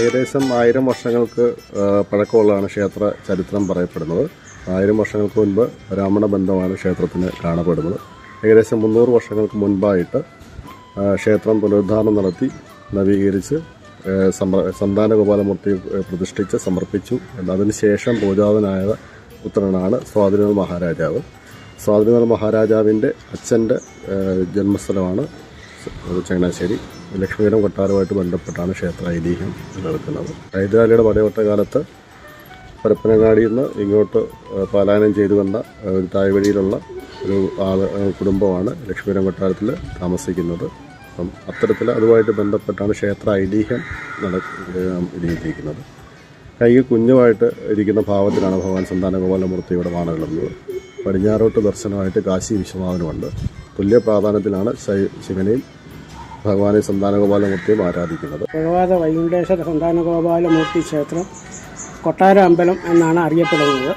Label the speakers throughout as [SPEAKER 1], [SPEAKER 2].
[SPEAKER 1] ഏകദേശം ആയിരം വർഷങ്ങൾക്ക് പഴക്കമുള്ളതാണ് ക്ഷേത്ര ചരിത്രം പറയപ്പെടുന്നത്. ആയിരം വർഷങ്ങൾക്ക് മുൻപ് ബ്രാഹ്മണ ബന്ധമാണ് ക്ഷേത്രത്തിന് കാണപ്പെടുന്നത്. ഏകദേശം മുന്നൂറ് വർഷങ്ങൾക്ക് മുൻപായിട്ട് ക്ഷേത്രം പുനരുദ്ധാരണം നടത്തി നവീകരിച്ച് സന്താന ഗോപാലമൂർത്തി പ്രതിഷ്ഠിച്ച് സമർപ്പിച്ചു. അതിനുശേഷം പൂജാതനായ പുത്രനാണ് സ്വാതിനാഥ് മഹാരാജാവ്. സ്വാതിനാഥ് മഹാരാജാവിന്റെ അച്ഛന്റെ ജന്മസ്ഥലമാണ് ചങ്ങനാശ്ശേരി. ലക്ഷ്മീപുരം കൊട്ടാരവുമായിട്ട് ബന്ധപ്പെട്ടാണ് ക്ഷേത്ര ഐതിഹ്യം നിലനിൽക്കുന്നത് ഹൈദരാലിയുടെ പടയോട്ട കാലത്ത് പരപ്പനങ്ങാടിയിൽ നിന്ന് ഇങ്ങോട്ട് പലായനം ചെയ്തു വന്ന ഒരു തായ്വഴിയിലുള്ള ഒരു ആൾ ആ, കുടുംബമാണ് ലക്ഷ്മീനം കൊട്ടാരത്തിൽ താമസിക്കുന്നത്. അപ്പം അത്തരത്തിൽ അതുമായിട്ട് ബന്ധപ്പെട്ടാണ് ക്ഷേത്ര ഐതിഹ്യം നട ഇരിക്കുന്നത്. കൈ കുഞ്ഞുമായിട്ട് ഇരിക്കുന്ന ഭാവത്തിലാണ് ഭഗവാൻ സന്താനഗോപാലമൂർത്തിയുടെ ഇവിടെ വാണകളുന്നത് പടിഞ്ഞാറോട്ട് ദർശനമായിട്ട് കാശി വിശ്വനാഥനുമുണ്ട് തുല്യ പ്രാധാന്യത്തിലാണ് ശിവനെയും ഭഗവാനെ സന്താനഗോപാലമൂർത്തിയും ആരാധിക്കുന്നത്.
[SPEAKER 2] ഭഗവത വൈകുണ്ഠേശ്വര സന്താനഗോപാലമൂർത്തി ക്ഷേത്രം കൊട്ടാര അമ്പലം എന്നാണ് അറിയപ്പെടുന്നത്.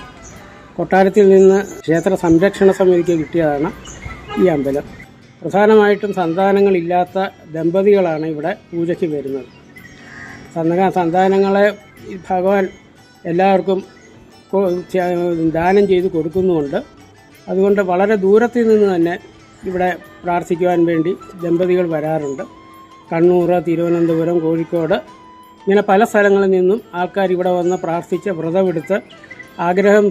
[SPEAKER 2] കൊട്ടാരത്തിൽ നിന്ന് ക്ഷേത്ര സംരക്ഷണ സമിതിക്ക് കിട്ടിയതാണ് ഈ അമ്പലം. പ്രധാനമായിട്ടും സന്താനങ്ങളില്ലാത്ത ദമ്പതികളാണ് ഇവിടെ പൂജയ്ക്ക് വരുന്നത്. സന്താന സന്താനങ്ങളെ ഭഗവാൻ എല്ലാവർക്കും ദാനം ചെയ്ത് കൊടുക്കുന്നുമുണ്ട്. അതുകൊണ്ട് വളരെ ദൂരത്തിൽ നിന്ന് തന്നെ ഇവിടെ പ്രാർത്ഥിക്കുവാൻ വേണ്ടി ദമ്പതികൾ വരാറുണ്ട്. കണ്ണൂർ തിരുവനന്തപുരം കോഴിക്കോട്. ഇങ്ങനെ പല സ്ഥലങ്ങളിൽ നിന്നും ആൾക്കാർ ഇവിടെ വന്ന് പ്രാർത്ഥിച്ച് വ്രതമെടുത്ത് ആഗ്രഹം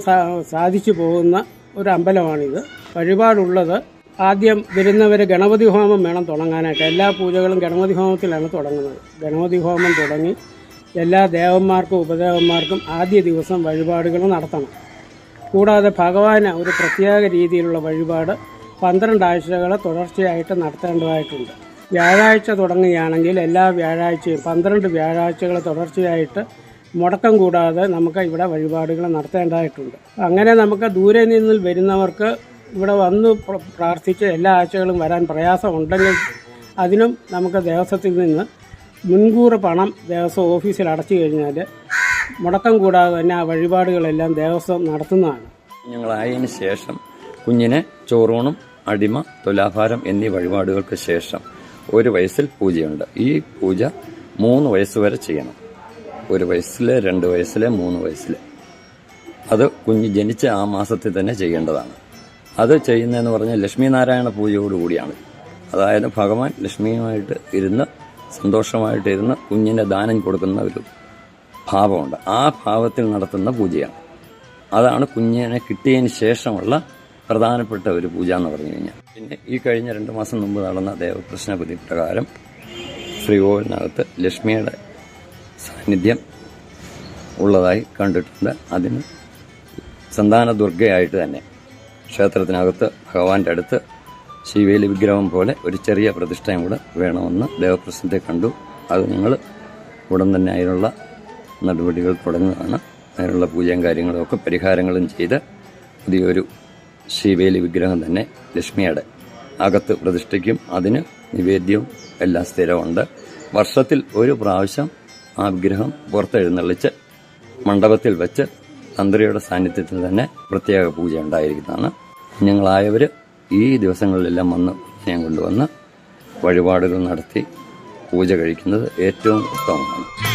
[SPEAKER 2] സാധിച്ചു പോകുന്ന ഒരു അമ്പലമാണിത്. വഴിപാടുള്ളത് ആദ്യം വരുന്നവർ ഗണപതി ഹോമം വേണം തുടങ്ങാനായിട്ട്. എല്ലാ പൂജകളും ഗണപതി ഹോമത്തിലാണ് തുടങ്ങുന്നത്. ഗണപതി ഹോമം തുടങ്ങി എല്ലാ ദേവന്മാർക്കും ഉപദേവന്മാർക്കും ആദ്യ ദിവസം വഴിപാടുകൾ നടത്തണം. കൂടാതെ ഭഗവാന് ഒരു പ്രത്യേക രീതിയിലുള്ള വഴിപാട് പന്ത്രണ്ട് ആഴ്ചകൾ തുടർച്ചയായിട്ട് നടത്തേണ്ടതായിട്ടുണ്ട്. വ്യാഴാഴ്ച തുടങ്ങുകയാണെങ്കിൽ എല്ലാ വ്യാഴാഴ്ചയും പന്ത്രണ്ട് വ്യാഴാഴ്ചകൾ തുടർച്ചയായിട്ട് മുടക്കം കൂടാതെ നമുക്ക് ഇവിടെ വഴിപാടുകൾ നടത്തേണ്ടതായിട്ടുണ്ട്. അങ്ങനെ നമുക്ക് ദൂരെ നിന്ന് വരുന്നവർക്ക് ഇവിടെ വന്ന് പ്ര- പ്രാർത്ഥിച്ച് എല്ലാ ആഴ്ചകളും വരാൻ പ്രയാസമുണ്ടെങ്കിൽ അതിനും നമുക്ക് ദേവസ്വത്തിൽ നിന്ന് മുൻകൂർ പണം ദേവസ്വം ഓഫീസിൽ അടച്ചു കഴിഞ്ഞാൽ മുടക്കം കൂടാതെ തന്നെ ആ വഴിപാടുകളെല്ലാം ദേവസ്വം നടത്തുന്നതാണ്.
[SPEAKER 3] ഞങ്ങളായതിനു ശേഷം കുഞ്ഞിനെ ചോറൂണും അടിമ തുലാഭാരം എന്നീ വഴിപാടുകൾക്ക് ശേഷം ഒരു വയസ്സിൽ പൂജയുണ്ട്. ഈ പൂജ മൂന്ന് വയസ്സ് വരെ ചെയ്യണം. ഒരു വയസ്സിലെ രണ്ട് വയസ്സിലെ മൂന്ന് വയസ്സിലെ. അത് കുഞ്ഞ് ജനിച്ച ആ മാസത്തിൽ തന്നെ ചെയ്യേണ്ടതാണ്. അത് ചെയ്യുന്നതെന്ന് പറഞ്ഞാൽ ലക്ഷ്മീനാരായണ പൂജയോടുകൂടിയാണ് അതായത് ഭഗവാൻ ലക്ഷ്മിയുമായിട്ട് ഇരുന്ന് സന്തോഷമായിട്ട് ഇരുന്ന് കുഞ്ഞിന് ദാനം കൊടുക്കുന്ന ഒരു ഭാവമുണ്ട്. ആ ഭാവത്തിൽ നടത്തുന്ന പൂജയാണ്. അതാണ് കുഞ്ഞിനെ കിട്ടിയതിന് ശേഷമുള്ള പ്രധാനപ്പെട്ട ഒരു പൂജ എന്ന് പറഞ്ഞു കഴിഞ്ഞാൽ. പിന്നെ ഈ കഴിഞ്ഞ രണ്ട് മാസം മുമ്പ് നടന്ന ദേവപ്രശ്ന വിധി പ്രകാരം ശ്രീകോവിലിനകത്ത് ലക്ഷ്മിയുടെ സാന്നിധ്യം ഉള്ളതായി കണ്ടിട്ടുണ്ട്. അതിന് സന്താന ദുർഗയായിട്ട് തന്നെ ക്ഷേത്രത്തിനകത്ത് ഭഗവാന്റെ അടുത്ത് ശിവേലി വിഗ്രഹം പോലെ ഒരു ചെറിയ പ്രതിഷ്ഠയും കൂടെ വേണമെന്ന് ദേവപ്രശ്നത്തെ കണ്ടു. അത് ഞങ്ങൾ ഉടൻ തന്നെ അതിനുള്ള നടപടികൾ തുടങ്ങുകയാണ്. അതിനുള്ള പൂജയും കാര്യങ്ങളും ഒക്കെ പരിഹാരങ്ങളും ചെയ്ത് പുതിയൊരു ശിവേലി വിഗ്രഹം തന്നെ ലക്ഷ്മിയുടെ അകത്ത് പ്രതിഷ്ഠിക്കും. അതിന് നിവേദ്യവും എല്ലാം സ്ഥിരമുണ്ട്. വർഷത്തിൽ ഒരു പ്രാവശ്യം ആ വിഗ്രഹം പുറത്തെഴുന്നള്ളിച്ച് മണ്ഡപത്തിൽ വെച്ച് തന്ത്രിയുടെ സാന്നിധ്യത്തിൽ തന്നെ പ്രത്യേക പൂജ ഉണ്ടായിരിക്കുന്നതാണ്. കുഞ്ഞുങ്ങളായവർ ഈ ദിവസങ്ങളിലെല്ലാം വന്ന് ഞാൻ കൊണ്ടുവന്ന് വഴിപാടുകൾ നടത്തി പൂജ കഴിക്കുന്നത് ഏറ്റവും ഉത്തമമാണ്.